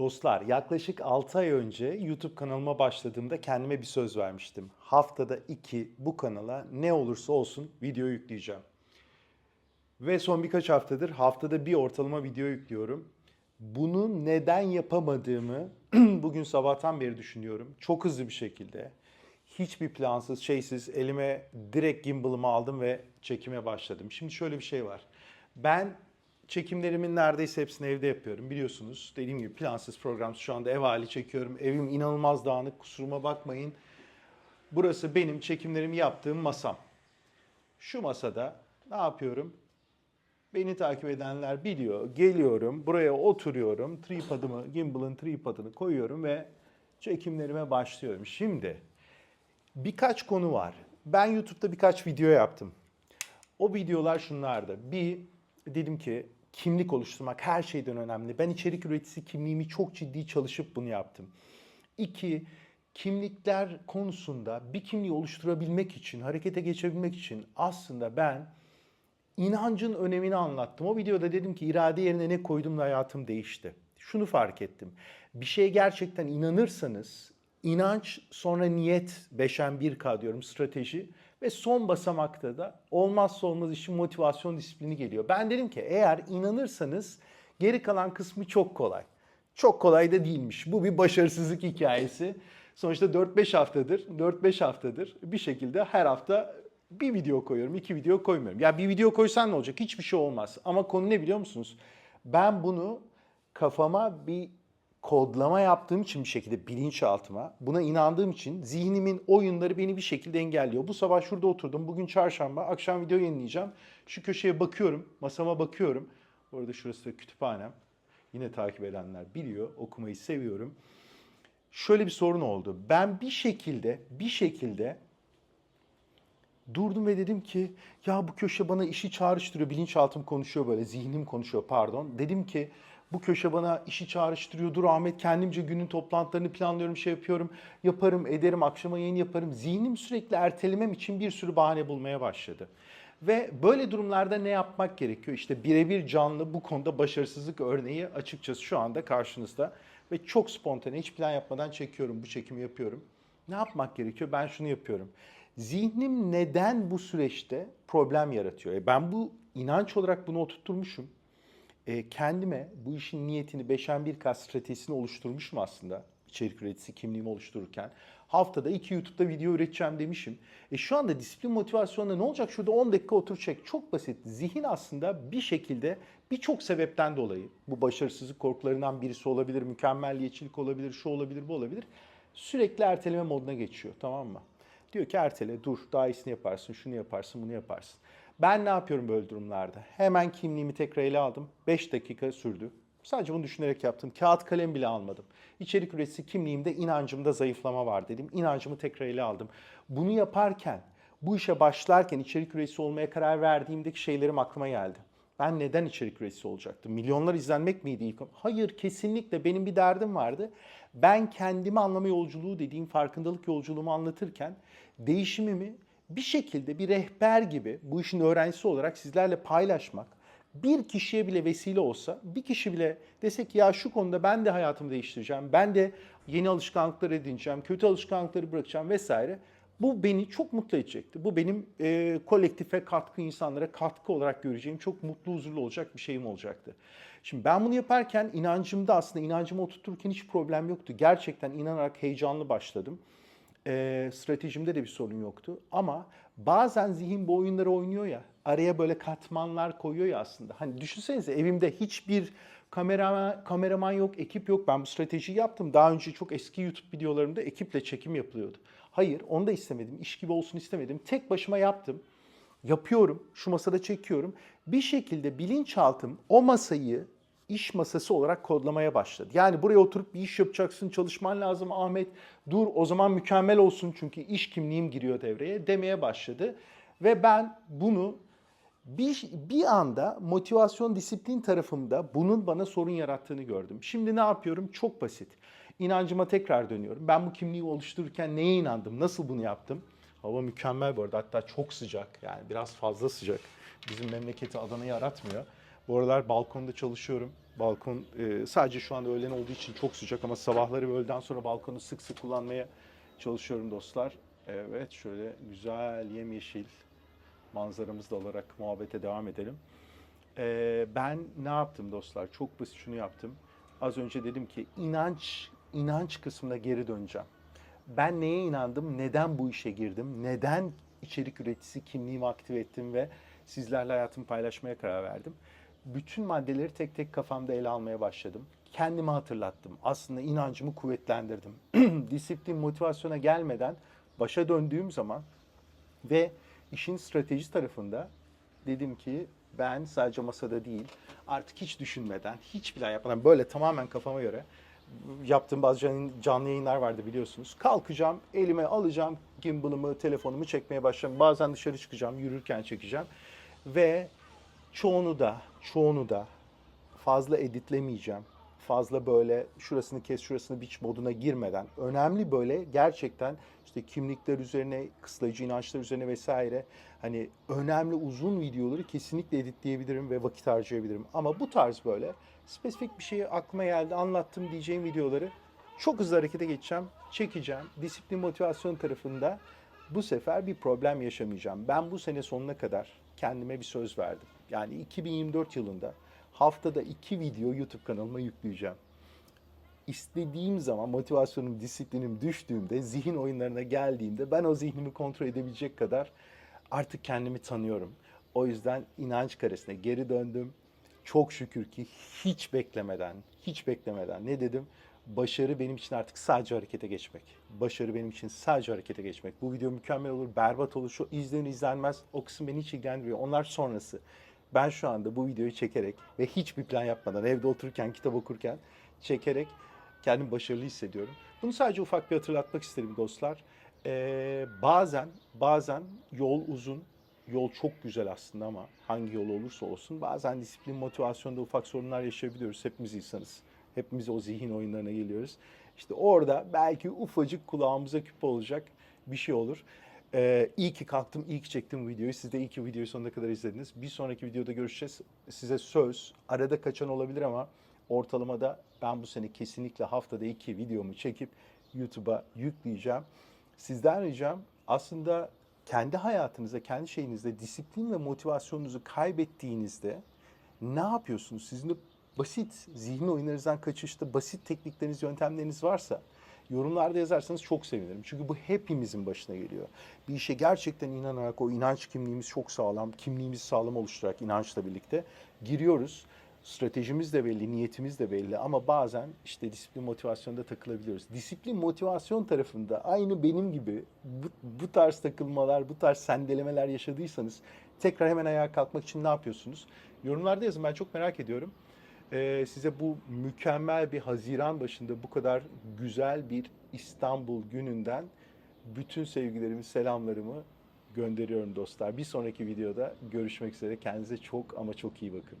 Dostlar yaklaşık 6 ay önce YouTube kanalıma başladığımda kendime bir söz vermiştim. Haftada 2 bu kanala ne olursa olsun video yükleyeceğim. Ve son birkaç haftadır haftada bir ortalama video yüklüyorum. Bunu neden yapamadığımı bugün sabahtan beri düşünüyorum. Çok hızlı bir şekilde. Hiçbir plansız, şeysiz elime direkt gimbal'ımı aldım ve çekime başladım. Şimdi şöyle bir şey var. Ben çekimlerimin neredeyse hepsini evde yapıyorum biliyorsunuz. Dediğim gibi plansız programsız şu anda ev hali çekiyorum. Evim inanılmaz dağınık kusuruma bakmayın. Burası benim çekimlerimi yaptığım masam. Şu masada ne yapıyorum? Beni takip edenler biliyor. Geliyorum, buraya oturuyorum. Tripod'ımı, gimbal'ın tripod'ını koyuyorum ve çekimlerime başlıyorum. Şimdi birkaç konu var. Ben YouTube'da birkaç video yaptım. O videolar şunlardı. Bir, dedim ki kimlik oluşturmak her şeyden önemli. Ben içerik üreticisi kimliğimi çok ciddi çalışıp bunu yaptım. İki, kimlikler konusunda bir kimliği oluşturabilmek için, harekete geçebilmek için aslında ben inancın önemini anlattım. O videoda dedim ki irade yerine ne koydum da hayatım değişti. Şunu fark ettim. Bir şeye gerçekten inanırsanız inanç sonra niyet 5'en 1K diyorum strateji ve son basamakta da olmazsa olmaz işin motivasyon disiplini geliyor. Ben dedim ki eğer inanırsanız geri kalan kısmı çok kolay. Çok kolay da değilmiş. Bu bir başarısızlık hikayesi. Sonuçta 4-5 haftadır, 4-5 haftadır bir şekilde her hafta bir video koyuyorum, iki video koymuyorum. Ya bir video koysan ne olacak? Hiçbir şey olmaz. Ama konu ne biliyor musunuz? Ben bunu kafama bir kodlama yaptığım için bir şekilde bilinçaltıma, buna inandığım için zihnimin oyunları beni bir şekilde engelliyor. Bu sabah şurada oturdum. Bugün çarşamba. Akşam video yayınlayacağım. Şu köşeye bakıyorum. Masama bakıyorum. Bu şurası da kütüphanem. Yine takip edenler biliyor. Okumayı seviyorum. Şöyle bir sorun oldu. Ben bir şekilde, bir şekilde durdum ve dedim ki ya bu köşe bana işi çağrıştırıyor. Bilinçaltım konuşuyor böyle, zihnim konuşuyor pardon. Dedim ki bu köşe bana işi çağrıştırıyor. Dur Ahmet kendimce günün toplantılarını planlıyorum, şey yapıyorum. Yaparım, ederim, akşama yayın yaparım. Zihnim sürekli ertelemem için bir sürü bahane bulmaya başladı. Ve böyle durumlarda ne yapmak gerekiyor? İşte birebir canlı bu konuda başarısızlık örneği açıkçası şu anda karşınızda. Ve çok spontane, hiç plan yapmadan çekiyorum, bu çekimi yapıyorum. Ne yapmak gerekiyor? Ben şunu yapıyorum. Zihnim neden bu süreçte problem yaratıyor? E ben bu inanç olarak bunu oturtturmuşum. E, kendime bu işin niyetini 5'en 1K stratejisini oluşturmuşum aslında. İçerik üreticisi kimliğimi oluştururken. Haftada iki YouTube'da video üreteceğim demişim. E şu anda disiplin motivasyonda ne olacak? Şurada 10 dakika otur çek. Çok basit. Zihin aslında bir şekilde birçok sebepten dolayı bu başarısızlık korkularından birisi olabilir, mükemmelliyetçilik olabilir, şu olabilir, bu olabilir. Sürekli erteleme moduna geçiyor tamam mı? Diyor ki ertele, dur, daha iyisini yaparsın, şunu yaparsın, bunu yaparsın. Ben ne yapıyorum böyle durumlarda? Hemen kimliğimi tekrar ele aldım. 5 dakika sürdü. Sadece bunu düşünerek yaptım. Kağıt kalem bile almadım. İçerik üreticisi kimliğimde inancımda zayıflama var dedim. İnancımı tekrar ele aldım. Bunu yaparken, bu işe başlarken içerik üreticisi olmaya karar verdiğimdeki şeylerim aklıma geldi. Ben neden içerik üreticisi olacaktım? Milyonlar izlenmek miydi ilk? Hayır kesinlikle benim bir derdim vardı. Ben kendimi anlama yolculuğu dediğim farkındalık yolculuğumu anlatırken değişimimi bir şekilde bir rehber gibi bu işin öğrencisi olarak sizlerle paylaşmak, bir kişiye bile vesile olsa, bir kişi bile desek ya şu konuda ben de hayatımı değiştireceğim, ben de yeni alışkanlıklar edineceğim, kötü alışkanlıkları bırakacağım vesaire. Bu beni çok mutlu edecekti. Bu benim e, kolektife katkı, insanlara katkı olarak göreceğim çok mutlu, huzurlu olacak bir şeyim olacaktı. Şimdi ben bunu yaparken inancımda aslında inancımı oturturken hiç problem yoktu. Gerçekten inanarak heyecanlı başladım. E, stratejimde de bir sorun yoktu. Ama bazen zihin bu oyunları oynuyor ya, araya böyle katmanlar koyuyor ya aslında. Hani düşünsenize evimde hiçbir kameraman, kameraman yok, ekip yok. Ben bu stratejiyi yaptım. Daha önce çok eski YouTube videolarımda ekiple çekim yapılıyordu. Hayır, onu da istemedim. İş gibi olsun istemedim. Tek başıma yaptım. Yapıyorum, şu masada çekiyorum. Bir şekilde bilinçaltım o masayı iş masası olarak kodlamaya başladı. Yani buraya oturup bir iş yapacaksın, çalışman lazım Ahmet. Dur o zaman mükemmel olsun çünkü iş kimliğim giriyor devreye demeye başladı. Ve ben bunu bir, bir anda motivasyon disiplin tarafımda bunun bana sorun yarattığını gördüm. Şimdi ne yapıyorum? Çok basit. İnancıma tekrar dönüyorum. Ben bu kimliği oluştururken neye inandım? Nasıl bunu yaptım? Hava mükemmel bu arada. Hatta çok sıcak. Yani biraz fazla sıcak. Bizim memleketi Adana'yı aratmıyor. Bu aralar balkonda çalışıyorum. Balkon e, sadece şu anda öğlen olduğu için çok sıcak ama sabahları ve öğleden sonra balkonu sık sık kullanmaya çalışıyorum dostlar. Evet şöyle güzel yemyeşil manzaramızı da alarak muhabbete devam edelim. Ee, ben ne yaptım dostlar? Çok basit şunu yaptım. Az önce dedim ki inanç inanç kısmına geri döneceğim. Ben neye inandım? Neden bu işe girdim? Neden içerik üreticisi kimliğimi aktive ettim ve sizlerle hayatımı paylaşmaya karar verdim? Bütün maddeleri tek tek kafamda ele almaya başladım. Kendime hatırlattım. Aslında inancımı kuvvetlendirdim. Disiplin, motivasyona gelmeden başa döndüğüm zaman ve işin strateji tarafında dedim ki ben sadece masada değil artık hiç düşünmeden, hiç plan yapmadan böyle tamamen kafama göre yaptığım bazı can- canlı yayınlar vardı biliyorsunuz. Kalkacağım, elime alacağım gimbal'ımı, telefonumu çekmeye başlayacağım. Bazen dışarı çıkacağım, yürürken çekeceğim. Ve çoğunu da, çoğunu da fazla editlemeyeceğim. Fazla böyle şurasını kes, şurasını biç moduna girmeden önemli böyle gerçekten işte kimlikler üzerine, kısıtlayıcı inançlar üzerine vesaire hani önemli uzun videoları kesinlikle editleyebilirim ve vakit harcayabilirim. Ama bu tarz böyle spesifik bir şeyi aklıma geldi, anlattım diyeceğim videoları çok hızlı harekete geçeceğim, çekeceğim. Disiplin motivasyon tarafında bu sefer bir problem yaşamayacağım. Ben bu sene sonuna kadar kendime bir söz verdim. Yani 2024 yılında haftada iki video YouTube kanalıma yükleyeceğim. İstediğim zaman motivasyonum, disiplinim düştüğümde, zihin oyunlarına geldiğimde ben o zihnimi kontrol edebilecek kadar artık kendimi tanıyorum. O yüzden inanç karesine geri döndüm. Çok şükür ki hiç beklemeden, hiç beklemeden ne dedim? Başarı benim için artık sadece harekete geçmek. Başarı benim için sadece harekete geçmek. Bu video mükemmel olur, berbat olur, şu izlenir izlenmez o kısım beni hiç ilgilendirmiyor. Onlar sonrası. Ben şu anda bu videoyu çekerek ve hiçbir plan yapmadan evde otururken, kitap okurken çekerek kendimi başarılı hissediyorum. Bunu sadece ufak bir hatırlatmak isterim dostlar. Ee, bazen, bazen yol uzun, yol çok güzel aslında ama hangi yol olursa olsun bazen disiplin, motivasyonda ufak sorunlar yaşayabiliyoruz. Hepimiz insanız. Hepimiz o zihin oyunlarına geliyoruz. İşte orada belki ufacık kulağımıza küpe olacak bir şey olur. Ee, iyi ki kalktım, iyi ki çektim videoyu. Siz de iyi ki videoyu sonuna kadar izlediniz. Bir sonraki videoda görüşeceğiz. Size söz, arada kaçan olabilir ama ortalamada ben bu sene kesinlikle haftada iki videomu çekip YouTube'a yükleyeceğim. Sizden ricam aslında kendi hayatınızda, kendi şeyinizde disiplin ve motivasyonunuzu kaybettiğinizde ne yapıyorsunuz? Sizin de basit zihin oyunlarınızdan kaçışta basit teknikleriniz, yöntemleriniz varsa yorumlarda yazarsanız çok sevinirim. Çünkü bu hepimizin başına geliyor. Bir işe gerçekten inanarak o inanç kimliğimiz çok sağlam, kimliğimizi sağlam oluşturarak inançla birlikte giriyoruz. Stratejimiz de belli, niyetimiz de belli ama bazen işte disiplin motivasyonda takılabiliyoruz. Disiplin motivasyon tarafında aynı benim gibi bu, bu tarz takılmalar, bu tarz sendelemeler yaşadıysanız tekrar hemen ayağa kalkmak için ne yapıyorsunuz? Yorumlarda yazın ben çok merak ediyorum. Ee, size bu mükemmel bir Haziran başında bu kadar güzel bir İstanbul gününden bütün sevgilerimi, selamlarımı gönderiyorum dostlar. Bir sonraki videoda görüşmek üzere. Kendinize çok ama çok iyi bakın.